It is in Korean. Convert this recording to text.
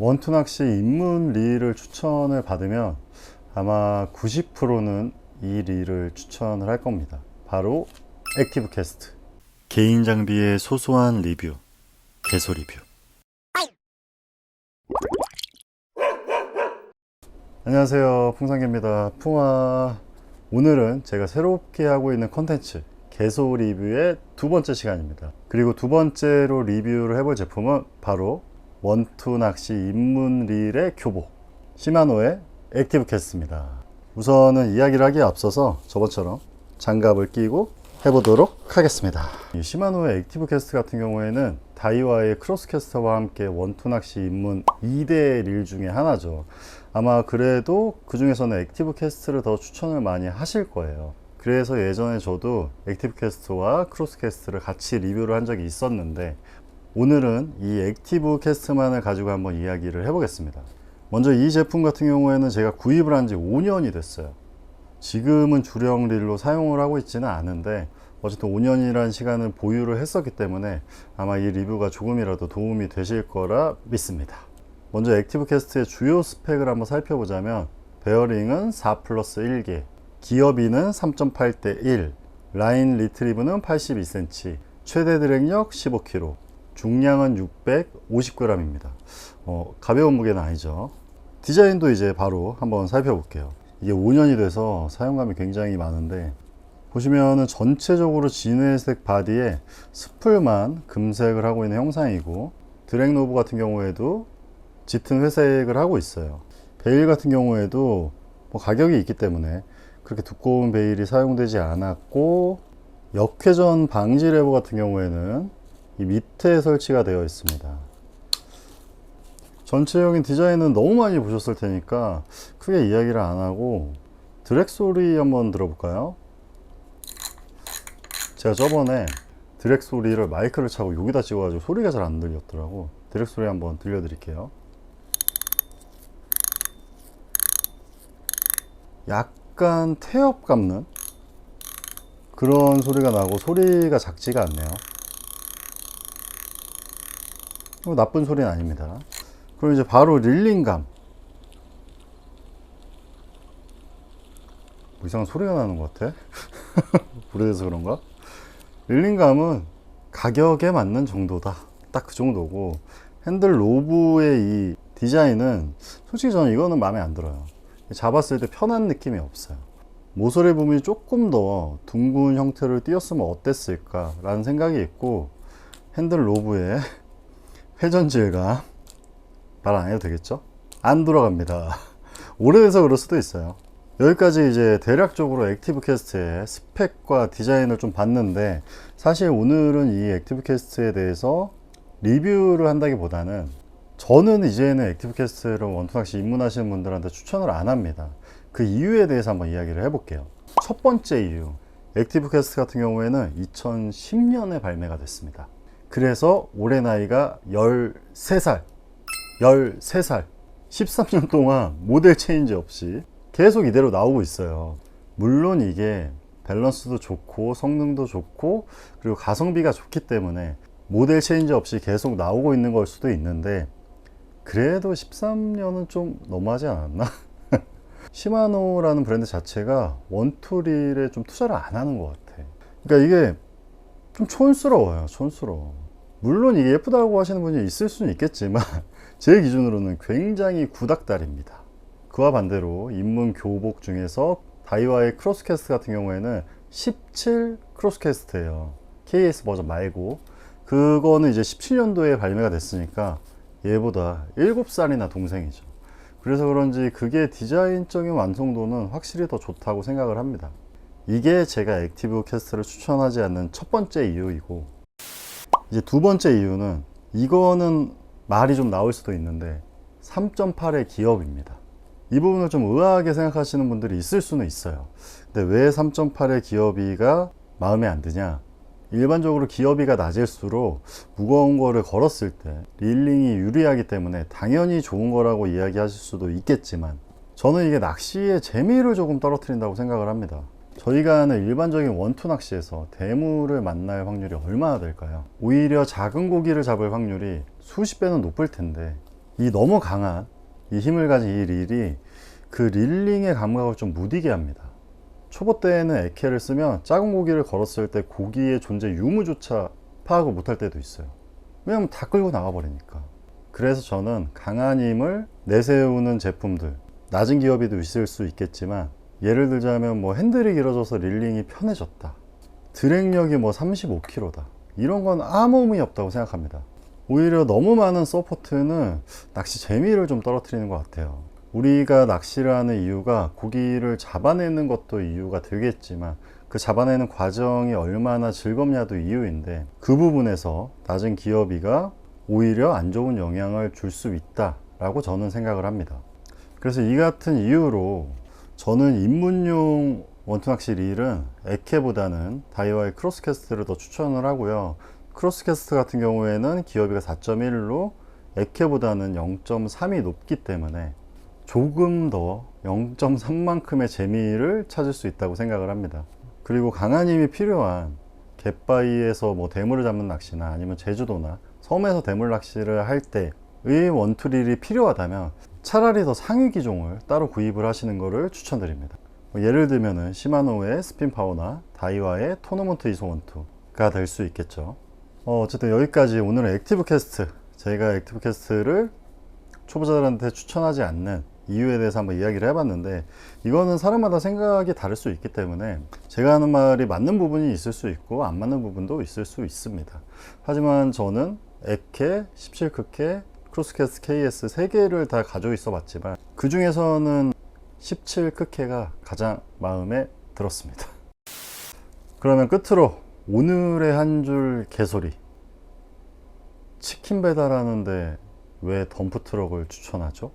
원투 낚시 입문 릴을 추천을 받으면 아마 90%는 이 릴을 추천을 할 겁니다. 바로 액티브 캐스트. 개인 장비의 소소한 리뷰. 개소 리뷰. 안녕하세요. 풍상계입니다. 풍화. 오늘은 제가 새롭게 하고 있는 컨텐츠 개소 리뷰의 두 번째 시간입니다. 그리고 두 번째로 리뷰를 해볼 제품은 바로 원투 낚시 입문 릴의 교복 시마노의 액티브 캐스트입니다. 우선은 이야기를 하기에 앞서서 저번처럼 장갑을 끼고 해보도록 하겠습니다. 이 시마노의 액티브 캐스트 같은 경우에는 다이와의 크로스 캐스터와 함께 원투 낚시 입문 2대 릴 중에 하나죠. 아마 그래도 그 중에서는 액티브 캐스트를 더 추천을 많이 하실 거예요. 그래서 예전에 저도 액티브 캐스트와 크로스 캐스트를 같이 리뷰를 한 적이 있었는데 오늘은 이 액티브 캐스트만을 가지고 한번 이야기를 해보겠습니다. 먼저 이 제품 같은 경우에는 제가 구입을 한 지 5년이 됐어요. 지금은 주령 릴로 사용을 하고 있지는 않은데 어쨌든 5년이라는 시간을 보유를 했었기 때문에 아마 이 리뷰가 조금이라도 도움이 되실 거라 믿습니다. 먼저 액티브 캐스트의 주요 스펙을 한번 살펴보자면 베어링은 4 플러스 1개, 기어비는 3.8대 1, 라인 리트리브는 82cm, 최대 드랙력 15kg, 중량은 650g입니다. 어, 가벼운 무게는 아니죠. 디자인도 이제 바로 한번 살펴볼게요. 이게 5년이 돼서 사용감이 굉장히 많은데 보시면은 전체적으로 진회색 바디에 스풀만 금색을 하고 있는 형상이고 드랙 노브 같은 경우에도 짙은 회색을 하고 있어요. 베일 같은 경우에도 뭐 가격이 있기 때문에 그렇게 두꺼운 베일이 사용되지 않았고 역회전 방지 레버 같은 경우에는 이 밑에 설치가 되어 있습니다. 전체적인 디자인은 너무 많이 보셨을 테니까 크게 이야기를 안 하고 드랙 소리 한번 들어볼까요? 제가 저번에 드랙 소리를 마이크를 차고 여기다 찍어가지고 소리가 잘 안 들렸더라고. 드랙 소리 한번 들려드릴게요. 약간 태엽 감는 그런 소리가 나고 소리가 작지가 않네요. 뭐 나쁜 소리는 아닙니다. 그럼 이제 바로 릴링감. 뭐 이상한 소리가 나는 것 같아. 오래돼서 그런가? 릴링감은 가격에 맞는 정도다. 딱 그 정도고 핸들 로브의 이 디자인은 솔직히 저는 이거는 마음에 안 들어요. 잡았을 때 편한 느낌이 없어요. 모서리 부분이 조금 더 둥근 형태를 띄었으면 어땠을까 라는 생각이 있고 핸들 로브의 회전 질감 말안 해도 되겠죠? 안 돌아갑니다. 오래돼서 그럴 수도 있어요. 여기까지 이제 대략적으로 액티브 캐스트의 스펙과 디자인을 좀 봤는데 사실 오늘은 이 액티브 캐스트에 대해서 리뷰를 한다기보다는 저는 이제는 액티브 캐스트를 원투낚시 입문하시는 분들한테 추천을 안 합니다. 그 이유에 대해서 한번 이야기를 해볼게요. 첫 번째 이유. 액티브 캐스트 같은 경우에는 2010년에 발매가 됐습니다. 그래서 올해 나이가 13살. 13살. 13년 동안 모델 체인지 없이 계속 이대로 나오고 있어요. 물론 이게 밸런스도 좋고 성능도 좋고 그리고 가성비가 좋기 때문에 모델 체인지 없이 계속 나오고 있는 걸 수도 있는데 그래도 13년은 좀 너무하지 않았나? 시마노라는 브랜드 자체가 원투릴에 좀 투자를 안 하는 것 같아. 그러니까 이게 좀 촌스러워요. 촌스러워. 물론 이게 예쁘다고 하시는 분이 있을 수는 있겠지만 제 기준으로는 굉장히 구닥다리입니다. 그와 반대로 입문 교복 중에서 다이와의 크로스캐스트 같은 경우에는 17 크로스캐스트예요. KS 버전 말고 그거는 이제 17년도에 발매가 됐으니까 얘보다 7살이나 동생이죠. 그래서 그런지 그게 디자인적인 완성도는 확실히 더 좋다고 생각을 합니다. 이게 제가 액티브 캐스트를 추천하지 않는 첫 번째 이유이고 이제 두 번째 이유는 이거는 말이 좀 나올 수도 있는데 3.8의 기업입니다. 이 부분을 좀 의아하게 생각하시는 분들이 있을 수는 있어요. 근데 왜 3.8의 기어비가 마음에 안 드냐? 일반적으로 기어비가 낮을수록 무거운 거를 걸었을 때 릴링이 유리하기 때문에 당연히 좋은 거라고 이야기하실 수도 있겠지만 저는 이게 낚시의 재미를 조금 떨어뜨린다고 생각을 합니다. 저희가 하는 일반적인 원투 낚시에서 대물을 만날 확률이 얼마나 될까요? 오히려 작은 고기를 잡을 확률이 수십 배는 높을 텐데 이 너무 강한 이 힘을 가진 이 릴이 그 릴링의 감각을 좀 무디게 합니다. 초보 때에는 에케를 쓰면 작은 고기를 걸었을 때 고기의 존재 유무조차 파악을 못할 때도 있어요. 왜냐면 다 끌고 나가버리니까. 그래서 저는 강한 힘을 내세우는 제품들, 낮은 기업에도 있을 수 있겠지만, 예를 들자면 뭐 핸들이 길어져서 릴링이 편해졌다. 드랙력이 뭐 35kg다. 이런 건 아무 의미 없다고 생각합니다. 오히려 너무 많은 서포트는 낚시 재미를 좀 떨어뜨리는 것 같아요. 우리가 낚시를 하는 이유가 고기를 잡아내는 것도 이유가 되겠지만 그 잡아내는 과정이 얼마나 즐겁냐도 이유인데 그 부분에서 낮은 기어비가 오히려 안 좋은 영향을 줄 수 있다 라고 저는 생각을 합니다. 그래서 이 같은 이유로 저는 입문용 원투낚시 릴은 에케보다는 다이와의 크로스캐스트를 더 추천을 하고요. 크로스캐스트 같은 경우에는 기어비가 4.1로 에케보다는 0.3이 높기 때문에 조금 더 0.3만큼의 재미를 찾을 수 있다고 생각을 합니다. 그리고 강한 힘이 필요한 갯바위에서 뭐 대물을 잡는 낚시나 아니면 제주도나 섬에서 대물 낚시를 할 때의 원투릴이 필요하다면 차라리 더 상위 기종을 따로 구입을 하시는 것을 추천드립니다. 뭐 예를 들면은 시마노의 스핀 파워나 다이와의 토너먼트 이소 원투가 될 수 있겠죠. 어, 어쨌든 여기까지 오늘은 액티브 캐스트 저희가 액티브 캐스트를 초보자들한테 추천하지 않는 이유에 대해서 한번 이야기를 해봤는데 이거는 사람마다 생각이 다를 수 있기 때문에 제가 하는 말이 맞는 부분이 있을 수 있고 안 맞는 부분도 있을 수 있습니다. 하지만 저는 에케, 17크케, 크로스캐스트 KS 세 개를 다 가지고 있어 봤지만 그 중에서는 17 크케가 가장 마음에 들었습니다. 그러면 끝으로 오늘의 한 줄 개소리 치킨 배달하는데 왜 덤프트럭을 추천하죠?